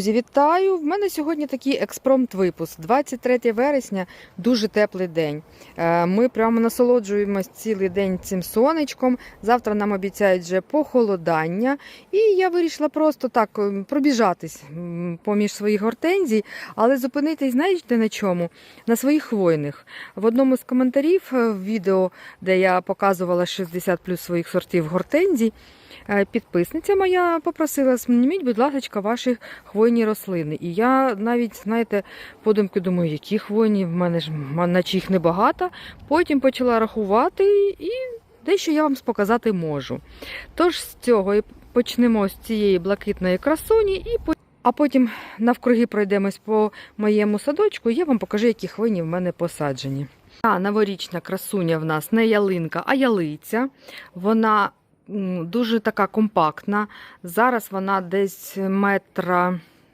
Друзі, вітаю! В мене сьогодні такий експромт-випуск. 23 вересня, дуже теплий день. Е, Ми прямо насолоджуємось цілий день цим сонечком. Завтра нам обіцяють вже похолодання. І я вирішила просто так ем, пробіжатись поміж своїх гортензій, але зупинитись, знаєте на чому? На своїх хвойних. В одному з коментарів е, відео, де я показувала 60 плюс своїх сортів гортензій, підписниця моя попросила, зніміть, будь ласка, ваші хвойні рослини. І я навіть, знаєте, подумки думаю, які хвойні, в мене ж наче їх небагато. Потім почала рахувати і дещо я вам показати можу. Тож з цього почнемо з цієї блакитної красуні, і а потім навкруги пройдемось по моєму садочку, і я вам покажу, які хвойні в мене посаджені. А новорічна красуня в нас не ялинка, а ялиця. Вона дуже така компактна. Зараз вона десь метра